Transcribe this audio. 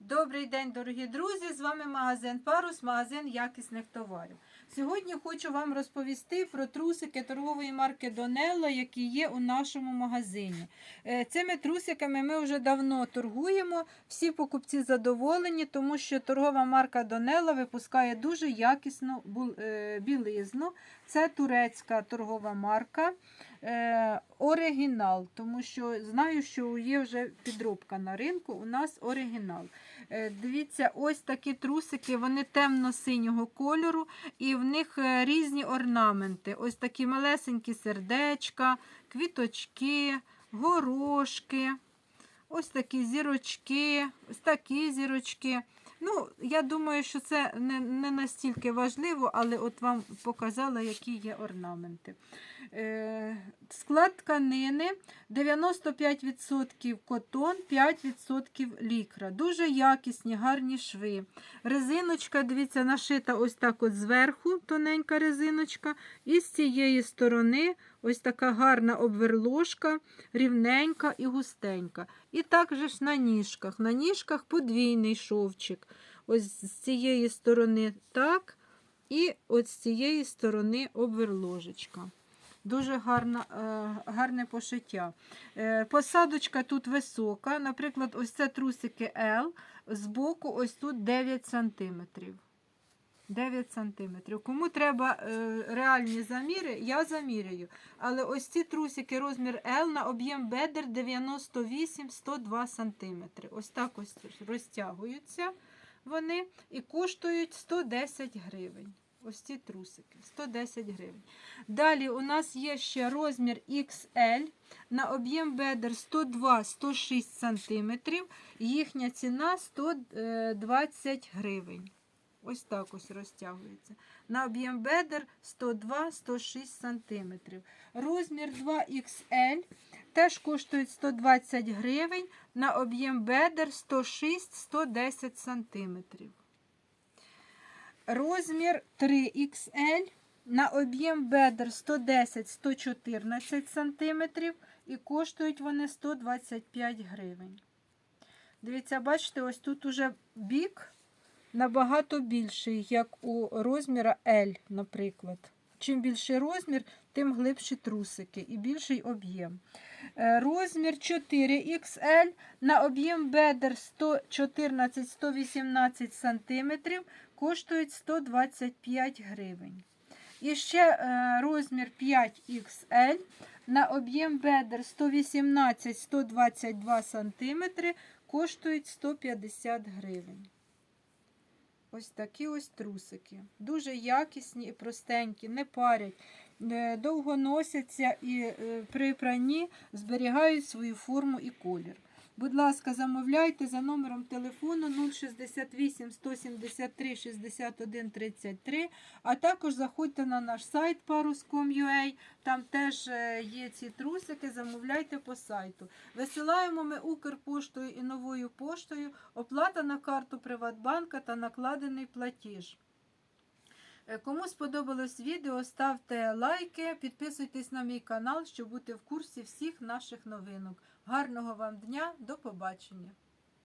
Добрий день, дорогі друзі! З вами магазин Парус, магазин якісних товарів. Сьогодні хочу вам розповісти про трусики торгової марки Донелла, які є у нашому магазині. Е, Цими трусиками ми вже давно торгуємо. Всі покупці задоволені, тому що торгова марка Донелла випускає дуже якісну е, білизну. Це турецька торгова марка. Е, оригінал, тому що знаю, що є вже підробка на ринку. У нас оригінал. Е, Дивіться, ось такі трусики, вони темно-синього кольору, і в них е, різні орнаменти. Ось такі малесенькі сердечка, квіточки, горошки, ось такі зірочки, ось такі зірочки. Ну, я думаю, що це не, не настільки важливо, але от вам показала, які є орнаменти. Е, склад тканини 95% котон, 5% лікра. Дуже якісні, гарні шви. Резиночка, дивіться, нашита ось так от зверху, тоненька резиночка. І з цієї сторони ось така гарна обверложка, рівненька і густенька. І також на ніжках. На ніжках подвійний шовчик. Ось з цієї сторони так. І от з цієї сторони обверложечка. Дуже гарна, е, гарне пошиття. Е, посадочка тут висока. Наприклад, ось це трусики L, збоку ось тут 9 см. 9 см. Кому треба е, реальні заміри, я заміряю. Але ось ці трусики розмір L на об'єм бедер 98-102 см. Ось так ось розтягуються вони і коштують 110 гривень. Ці ці трусики 110 гривень. Далі у нас є ще розмір XL на об'єм бедер 102-106 см. Їхня ціна 120 гривень. Ось так ось розтягується. На об'єм бедер 102-106 см. Розмір 2XL теж коштують 120 гривень. На об'єм бедер 106-110 см. Розмір 3XL на об'єм бедер 110-114 см і коштують вони 125 гривень. Дивіться, бачите, ось тут уже бік набагато більший, як у розміра L, наприклад. Чим більший розмір, тим глибші трусики і більший об'єм. Е, Розмір 4XL на об'єм бедер 114-118 см коштують 125 гривень. І ще е, розмір 5XL на об'єм бедер 118-122 см коштують 150 гривень. Ось такі ось трусики. Дуже якісні і простенькі, не парять, е, довго носяться і е, при пранні зберігають свою форму і колір. Будь ласка, замовляйте за номером телефону 068 173 61 33, а також заходьте на наш сайт parus.com.ua, там теж е, є ці трусики, замовляйте по сайту. Висилаємо ми Укрпоштою і новою поштою, оплата на карту Приватбанка та накладений платіж. Е, Кому сподобалось відео, ставте лайки, підписуйтесь на мій канал, щоб бути в курсі всіх наших новинок. Гарного вам дня, до побачення!